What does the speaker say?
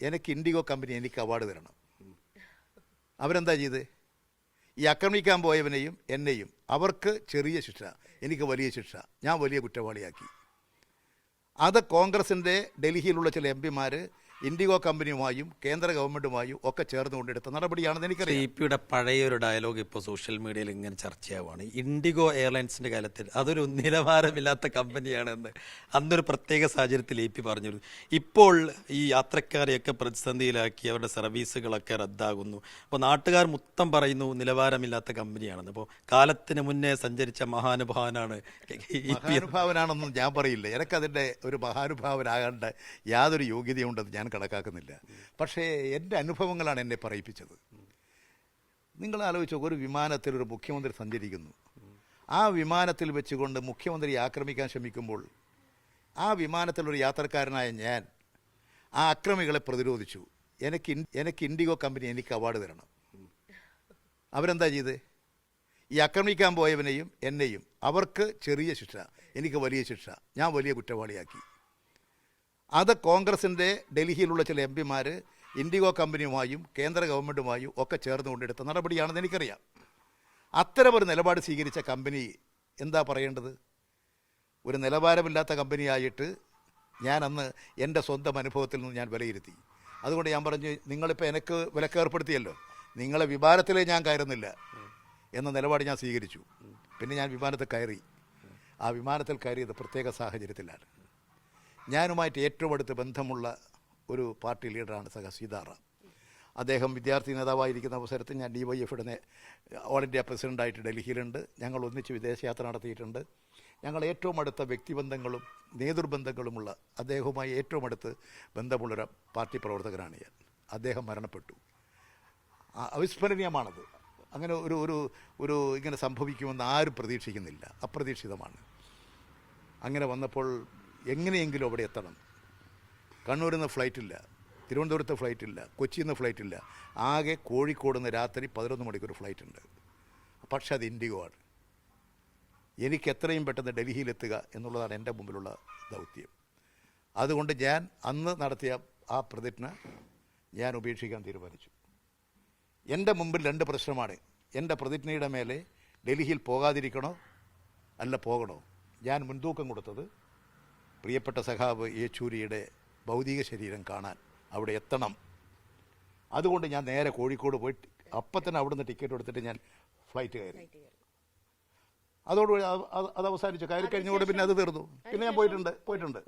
എനിക്ക് IndiGo company എനിക്ക് award തരണം. അവരെന്താ ചെയ്ത്? ഈ ആക്രമിക്കാൻ പോയവനെയും എന്നെയും അവർക്ക് ചെറിയ ശിക്ഷ എനിക്ക് വലിയ ശിക്ഷ ഞാൻ വലിയ കുറ്റവാളിയാക്കി. അത് കോൺഗ്രസിന്റെ ഡൽഹിയിലുള്ള ചില എം പിമാർ ഇൻഡിഗോ കമ്പനിയുമായും കേന്ദ്ര ഗവൺമെന്റുമായും ഒക്കെ ചേർന്നുകൊണ്ടെടുത്ത നടപടിയാണെന്ന് എനിക്കറിയാം. പി പിയുടെ പഴയൊരു ഡയലോഗ് ഇപ്പോൾ സോഷ്യൽ മീഡിയയിൽ ഇങ്ങനെ ചർച്ചയാവുകയാണ്. ഇൻഡിഗോ എയർലൈൻസിന്റെ കാലത്തിൽ അതൊരു നിലവാരമില്ലാത്ത കമ്പനിയാണെന്ന് അന്നൊരു പ്രത്യേക സാഹചര്യത്തിൽ ഇ പി പറഞ്ഞിരുന്നു. ഇപ്പോൾ ഈ യാത്രക്കാരെയൊക്കെ പ്രതിസന്ധിയിലാക്കി അവരുടെ സർവീസുകളൊക്കെ റദ്ദാകുന്നു. അപ്പോൾ നാട്ടുകാർ മൊത്തം പറയുന്നു നിലവാരമില്ലാത്ത കമ്പനിയാണെന്ന്. അപ്പോൾ കാലത്തിന് മുന്നേ സഞ്ചരിച്ച മഹാനുഭാവനാണ് മഹാനുഭാവനാണെന്നും ഞാൻ പറയില്ല. എനിക്കതിന്റെ ഒരു മഹാനുഭാവനാകേണ്ട യാതൊരു യോഗ്യതയുണ്ടെന്ന് ഞാൻ കണക്കാക്കുന്നില്ല. പക്ഷേ എന്റെ അനുഭവങ്ങളാണ് എന്നെ പറയിപ്പിച്ചത്. നിങ്ങൾ ആലോചിച്ചോ ഒരു വിമാനത്തിൽ ഒരു മുഖ്യമന്ത്രി സഞ്ചരിക്കുന്നു. ആ വിമാനത്തിൽ വെച്ചുകൊണ്ട് മുഖ്യമന്ത്രി ആക്രമിക്കാൻ ശ്രമിക്കുമ്പോൾ ആ വിമാനത്തിൽ ഒരു യാത്രക്കാരനായ ഞാൻ ആ അക്രമികളെ പ്രതിരോധിച്ചു. എനിക്ക് എനിക്ക് ഇൻഡിഗോ കമ്പനി എനിക്ക് അവാർഡ് തരണം. അവരെന്താ ചെയ്ത്? ഈ ആക്രമിക്കാൻ പോയവനെയും എന്നെയും അവർക്ക് ചെറിയ ശിക്ഷ എനിക്ക് വലിയ ശിക്ഷ ഞാൻ വലിയ കുറ്റവാളിയാക്കി. അത് കോൺഗ്രസിന്റെ ഡൽഹിയിലുള്ള ചില എം പിമാർ ഇൻഡിഗോ കമ്പനിയുമായും കേന്ദ്ര ഗവൺമെന്റുമായും ഒക്കെ ചേർന്ന് കൊണ്ടെടുത്ത നടപടിയാണെന്ന് എനിക്കറിയാം. അത്തരമൊരു നിലപാട് സ്വീകരിച്ച കമ്പനി എന്താ പറയേണ്ടത്? ഒരു നിലവാരമില്ലാത്ത കമ്പനിയായിട്ട് ഞാൻ അന്ന് എന്റെ സ്വന്തം അനുഭവത്തിൽ നിന്ന് ഞാൻ വിലയിരുത്തി. അതുകൊണ്ട് ഞാൻ പറഞ്ഞു നിങ്ങളിപ്പോൾ എനിക്ക് വിലക്കേർപ്പെടുത്തിയല്ലോ നിങ്ങളെ വിമാനത്തിലേ ഞാൻ കയറുന്നില്ല. എന്ന നിലപാട് ഞാൻ സ്വീകരിച്ചു. പിന്നെ ഞാൻ വിമാനത്തിൽ കയറി. ആ വിമാനത്തിൽ കയറിയത് പ്രത്യേക സാഹചര്യത്തിലാണ്. ഞാനുമായിട്ട് ഏറ്റവും അടുത്ത് ബന്ധമുള്ള ഒരു പാർട്ടി ലീഡറാണ് സഹ സീതാറാം. അദ്ദേഹം വിദ്യാർത്ഥി നേതാവായിരിക്കുന്ന അവസരത്തിൽ ഞാൻ ഡി വൈ എഫിയുടെ ഓൾ ഇന്ത്യ പ്രസിഡന്റായിട്ട് ഡൽഹിയിലുണ്ട്. ഞങ്ങൾ ഒന്നിച്ച് വിദേശയാത്ര നടത്തിയിട്ടുണ്ട്. ഞങ്ങൾ ഏറ്റവും അടുത്ത വ്യക്തിബന്ധങ്ങളും നേതൃബന്ധങ്ങളുമുള്ള അദ്ദേഹവുമായി ഏറ്റവും അടുത്ത് ബന്ധമുള്ളൊരു പാർട്ടി പ്രവർത്തകനാണ് ഞാൻ. അദ്ദേഹം മരണപ്പെട്ടു. അവിസ്മരണീയമാണത്. അങ്ങനെ ഒരു ഒരു ഒരു ഇങ്ങനെ സംഭവിക്കുമെന്ന് ആരും പ്രതീക്ഷിക്കുന്നില്ല. അപ്രതീക്ഷിതമാണ്. അങ്ങനെ വന്നപ്പോൾ എങ്ങനെയെങ്കിലും അവിടെ എത്തണം. കണ്ണൂരിൽ നിന്ന് ഫ്ലൈറ്റില്ല തിരുവനന്തപുരത്ത് ഫ്ലൈറ്റില്ല കൊച്ചിയിൽ നിന്ന് ഫ്ലൈറ്റില്ല. ആകെ കോഴിക്കോട് നിന്ന് രാത്രി പതിനൊന്ന് മണിക്കൊരു ഫ്ലൈറ്റ് ഉണ്ട് പക്ഷെ അത് ഇൻഡിഗോ ആണ്. എനിക്ക് എത്രയും പെട്ടെന്ന് ഡൽഹിയിലെത്തുക എന്നുള്ളതാണ് എന്റെ മുമ്പിലുള്ള ദൗത്യം. അതുകൊണ്ട് ഞാൻ അന്ന് നടത്തിയ ആ പ്രതിജ്ഞ ഞാൻ ഉപേക്ഷിക്കാൻ തീരുമാനിച്ചു. എന്റെ മുമ്പിൽ രണ്ട് പ്രശ്നമാണ്. എന്റെ പ്രതിജ്ഞയുടെ മേലെ ഡൽഹിയിൽ പോകാതിരിക്കണോ? അല്ല പോകണോ? ഞാൻ മുൻതൂക്കം കൊടുത്തത് പ്രിയപ്പെട്ട സഖാവ് യേച്ചൂരിയുടെ ഭൗതിക ശരീരം കാണാൻ അവിടെ എത്തണം. അതുകൊണ്ട് ഞാൻ നേരെ കോഴിക്കോട് പോയി അപ്പം തന്നെ അവിടുന്ന് ടിക്കറ്റ് എടുത്തിട്ട് ഞാൻ ഫ്ലൈറ്റ് കയറി. അതോടുകൂടി അത് അവസാനിച്ചു. കയറി കഴിഞ്ഞുകൊണ്ട് പിന്നെ അത് തീർന്നു. പിന്നെ ഞാൻ പോയിട്ടുണ്ട് പോയിട്ടുണ്ട്.